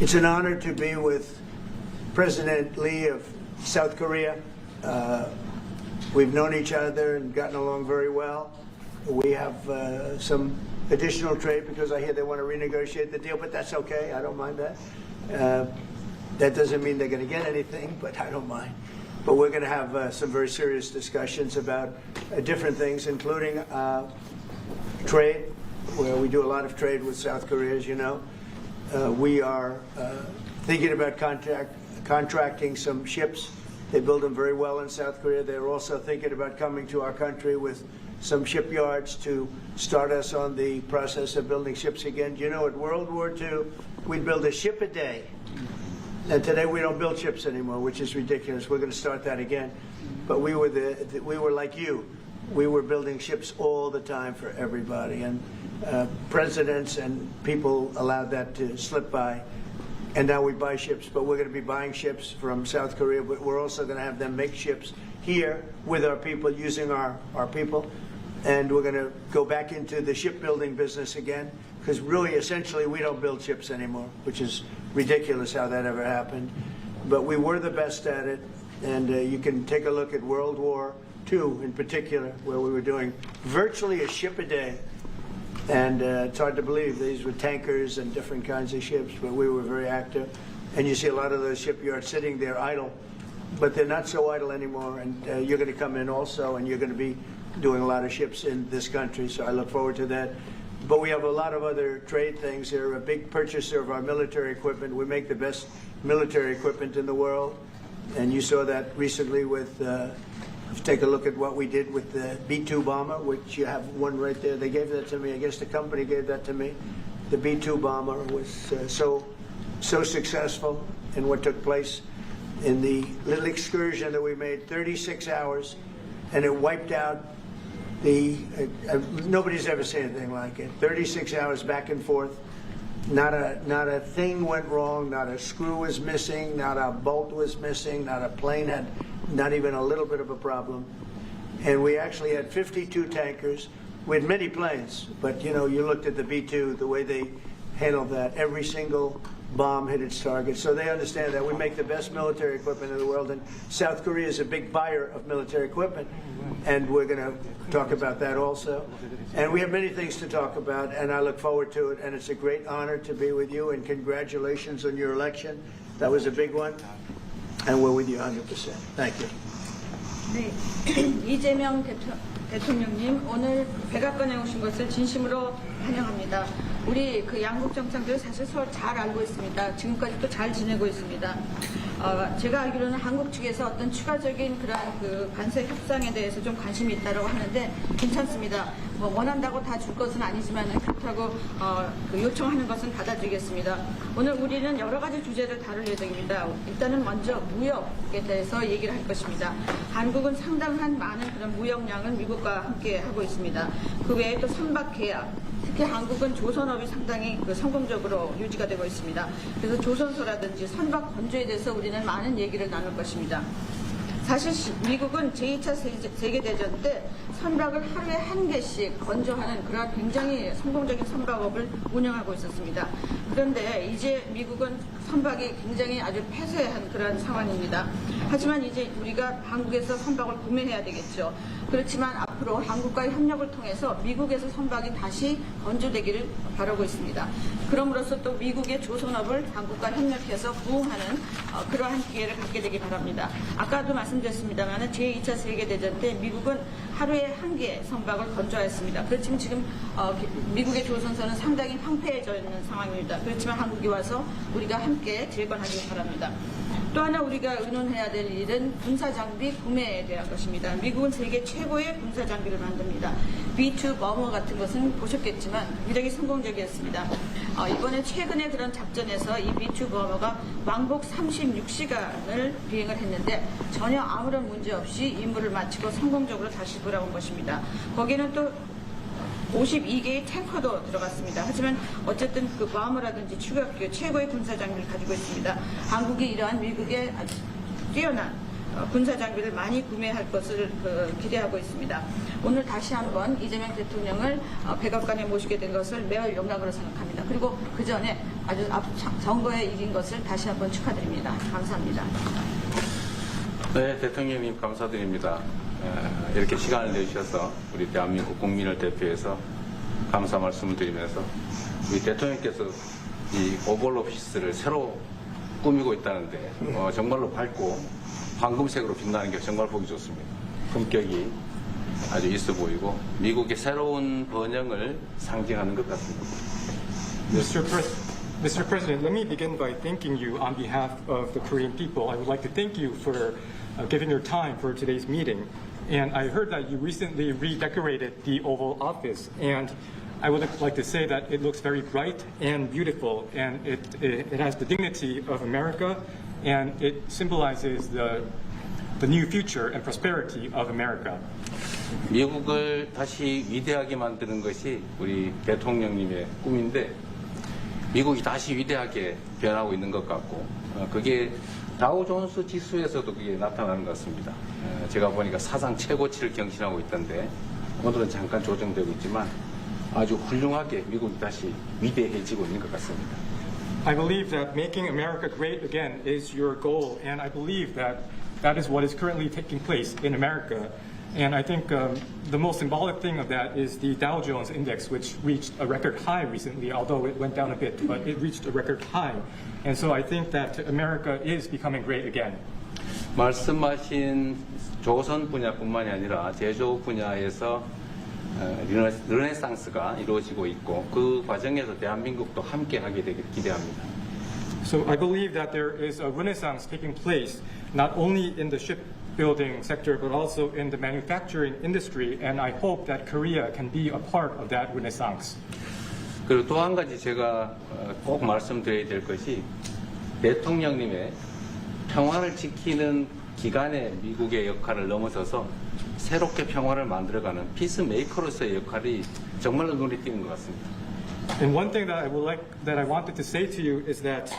It's an honor to be with President Lee of South Korea. Uh, we've known each other and gotten along very well. We have uh, some additional trade because I hear they want to renegotiate the deal, but that's okay. I don't mind that. Uh, that doesn't mean they're going to get anything, but I don't mind. But we're going to have uh, some very serious discussions about uh, different things, including uh, trade, where we do a lot of trade with South Korea, as you know. Uh, we are uh, thinking about contract, contracting some ships. They build them very well in South Korea. They're also thinking about coming to our country with some shipyards to start us on the process of building ships again. You know, at World War II, we'd build a ship a day. And today we don't build ships anymore, which is ridiculous. We're going to start that again. But we were the we were like you. We were building ships all the time for everybody, and uh, presidents and people allowed that to slip by. And now we buy ships, but we're going to be buying ships from South Korea. But we're also going to have them make ships here with our people, using our, our people. And we're going to go back into the shipbuilding business again, because really, essentially, we don't build ships anymore, which is ridiculous how that ever happened. But we were the best at it, and uh, you can take a look at World War II in particular, where we were doing virtually a ship a day. And uh, it's hard to believe these were tankers and different kinds of ships, but we were very active. And you see a lot of those shipyards sitting there idle, but they're not so idle anymore. And uh, you're going to come in also, and you're going to be doing a lot of ships in this country. So I look forward to that. But we have a lot of other trade things. They're a big purchaser of our military equipment. We make the best military equipment in the world. And you saw that recently with, uh, take a look at what we did with the B-2 bomber, which you have one right there. They gave that to me. I guess the company gave that to me. The B-2 bomber was uh, so, so successful in what took place in the little excursion that we made, 36 hours, and it wiped out the, uh, uh, nobody's ever seen anything like it. 36 hours back and forth. Not a, not a thing went wrong, not a screw was missing, not a bolt was missing, not a plane had not even a little bit of a problem. And we actually had 52 tankers. We had many planes, but you know, you looked at the B-2, the way they handled that. Every single bomb hit its target. So they understand that we make the best military equipment in the world, and South Korea is a big buyer of military equipment, and we're going to talk about that also. And we have many things to talk about, and I look forward to it. And it's a great honor to be with you, and congratulations on your election. That was a big one, and we're with you 100%. Thank you. 네, 이재명 대토, 대통령님 오늘 백악관에 오신 것을 진심으로 환영합니다. 우리 그 양국 정상들 사실 서로 잘 알고 있습니다. 지금까지도 잘 지내고 있습니다. 어, 제가 알기로는 한국 측에서 어떤 추가적인 그런 그 관세 협상에 대해서 좀 관심이 있다고 하는데 괜찮습니다. 뭐 원한다고 다 줄 것은 아니지만 그렇다고 어, 그 요청하는 것은 받아주겠습니다. 오늘 우리는 여러 가지 주제를 다룰 예정입니다. 일단은 먼저 무역에 대해서 얘기를 할 것입니다. 한국은 상당한 많은 그런 무역량을 미국과 함께 하고 있습니다. 그 외에 또 선박 계약, 특히 한국은 조선업이 상당히 그 성공적으로 유지가 되고 있습니다. 그래서 조선소라든지 선박 건조에 대해서 우리 는 많은 얘기를 나눌 것입니다. 사실 시- 미국은 제2차 세계대전 때 선박을 하루에 한 개씩 건조하는 그런 굉장히 성공적인 선박업을 운영하고 있었습니다. 그런데 이제 미국은 선박이 굉장히 아주 폐쇄한 그런 상황입니다. 하지만 이제 우리가 한국에서 선박을 구매해야 되겠죠. 그렇지만 앞으로 한국과의 협력을 통해서 미국에서 선박이 다시 건조되기를 바라고 있습니다. 그럼으로써 또 미국의 조선업을 한국과 협력해서 부흥하는 어, 그러한 기회를 갖게 되기 바랍니다. 아까도 말씀드렸습니다만 제2차 세계대전 때 미국은 하루에 한 개 선박을 건조했습니다. 그렇지만 지금 어, 기- 미국의 조선선은 상당히 황폐해져 있는 상황입니다. 그렇지만 한국이 와서 우리가 함께 재건하기 바랍니다. 또 하나 우리가 의논해야 될 일은 군사 장비 구매에 대한 것입니다. 미국은 세계 최고의 군사 장비를 만듭니다. B2 버머 같은 것은 보셨겠지만 굉장히 성공적이었습니다. 어, 이번에 최근에 그런 작전에서 이 B2 버머가 왕복 36시간을 비행을 했는데 전혀 아무런 문제 없이 임무를 마치고 성공적으로 다시 돌아온 것입니다. 거기는 또 52개의 탱커도 들어갔습니다. 하지만 어쨌든 그 바머라든지 추가 그 최고의 군사 장비를 가지고 있습니다. 한국이 이러한 미국의 아주 뛰어난 어, 군사 장비를 많이 구매할 것을 그, 기대하고 있습니다. 오늘 다시 한번 이재명 대통령을 어, 백악관에 모시게 된 것을 매우 영광으로 생각합니다. 그리고 그 전에 아주 앞, 선거에 이긴 것을 다시 한번 축하드립니다. 감사합니다. 네, 대통령님 감사드립니다. 에, 이렇게 시간을 내주셔서 우리 대한민국 국민을 대표해서 감사 말씀을 드리면서 우리 대통령께서 이 오벌 오피스를 새로 꾸미고 있다는데 어, 정말로 밝고 황금색으로 빛나는 게 정말 보기 좋습니다. 품격이 아주 있어 보이고 미국의 새로운 번영을 상징하는 것 같습니다. Mr. Pres- Mr. President, let me begin by thanking you on behalf of the Korean people. I would like to thank you for uh, giving your time for today's meeting. And I heard that you recently redecorated the Oval Office, and I would like to say that it looks very bright and beautiful, and it, it, it has the dignity of America, and it symbolizes the, the new future and prosperity of America. 미국을 다시 위대하게 만드는 것이 우리 대통령님의 꿈인데 미국이 다시 위대하게 변하고 있는 것 같고 어, 그게 다우존스 지수에서도 그게 나타나는 것 같습니다. 어, 제가 보니까 사상 최고치를 경신하고 있던데 오늘은 잠깐 조정되고 있지만 아주 훌륭하게 미국이 다시 위대해지고 있는 것 같습니다. I believe that making America great again is your goal, and I believe that that is what is currently taking place in America. And I think um, the most symbolic thing of that is the Dow Jones Index, which reached a record high recently, although it went down a bit, but it reached a record high. And so I think that America is becoming great again. 말씀하신 조선 분야뿐만이 아니라 제조 분야에서 어, 르네- 르네상스가 이루어지고 있고 그 과정에서 대한민국도 함께 하게 되길 기대합니다. So I believe that there is a renaissance taking place not only in the shipbuilding sector but also in the manufacturing industry, and I hope that Korea can be a part of that renaissance. 그리고 또 한 가지 제가 어, 꼭 말씀드려야 될 것이 대통령님의 평화를 지키는 기간의 미국의 역할을 넘어서서 새롭게 평화를 만들어가는 피스메이커로서의 역할이 정말로 눈에 띄는 것 같습니다. And one thing that I would like that I wanted to say to you is that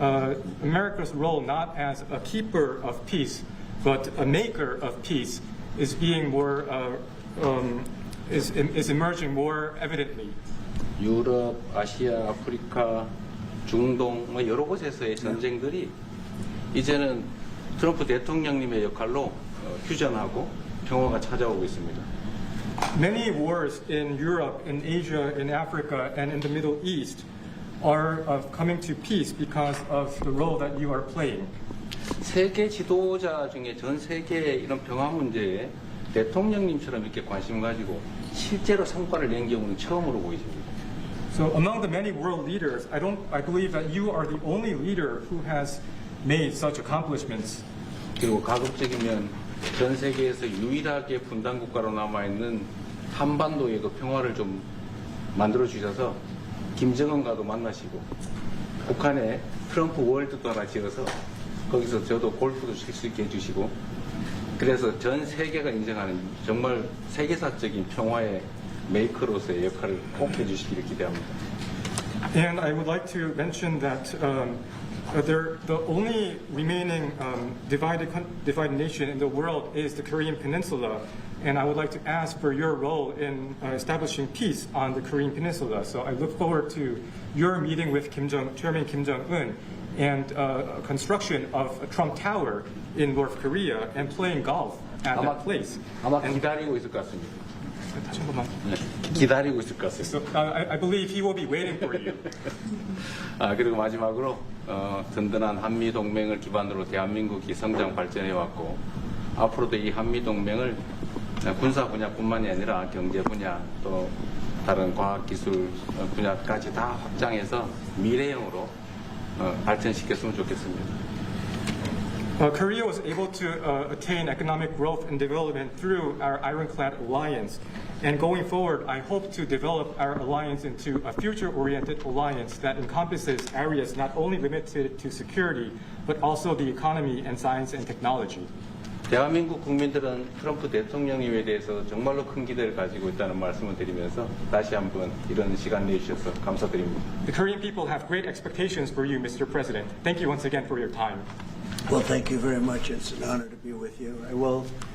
uh, America's role not as a keeper of peace but a maker of peace is being more uh, um, is is emerging more evidently. 유럽, 아시아, 아프리카, 중동 뭐 여러 곳에서의 전쟁들이 이제는 트럼프 대통령님의 역할로 어, 휴전하고 평화가 찾아오고 있습니다. Many wars in Europe, in Asia, in Africa, and in the Middle East are of coming to peace because of the role that you are playing. 세계 지도자 중에 전 세계의 이런 평화 문제에 대통령님처럼 이렇게 관심 가지고 실제로 성과를 낸 경우는 처음으로 보이십니다. So among the many world leaders, I don't I believe that you are the only leader who has made such accomplishments. 그리고 가급적이면 전 세계에서 유일하게 분단 국가로 남아 있는 한반도의 그 평화를 좀 만들어 주셔서 김정은과도 만나시고 북한에 트럼프 월드도 하나 지어서 거기서 저도 골프도 칠 수 있게 해주시고 그래서 전 세계가 인정하는 정말 세계사적인 평화의 메이커로서의 역할을 꼭 해주시기를 기대합니다. And I would like to mention that um, uh, there, the only remaining um, divided, coun- divided nation in the world is the Korean Peninsula. And I would like to ask for your role in uh, establishing peace on the Korean Peninsula. So I look forward to your meeting with Kim Jong, Chairman Kim Jong Un and uh, construction of a Trump Tower in North Korea and playing golf at 아마, that place. 아마 And- 기다리고 있을 것 같습니다. 번만. 네, 기다리고 있을 것 같습니다. So uh, I, I believe he will be waiting for you. 아, 그리고 마지막으로 어, 든든한 한미 동맹을 기반으로 대한민국이 성장 발전해 왔고 앞으로도 이 한미 동맹을 군사 분야뿐만이 아니라 경제 분야 또 다른 과학 기술 어, 분야까지 다 확장해서 미래형으로 어, 발전시켰으면 좋겠습니다. Uh, Korea was able to uh, attain economic growth and development through our ironclad alliance. And going forward, I hope to develop our alliance into a future oriented alliance that encompasses areas not only limited to security, but also the economy and science and technology. 대한민국 국민들은 트럼프 대통령님에 대해서 정말로 큰 기대를 가지고 있다는 말씀을 드리면서 다시 한번 이런 시간 내주셔서 감사드립니다. The Korean people have great expectations for you, Mr. President. Thank you once again for your time. Well, thank you very much. It's an honor to be with you. I will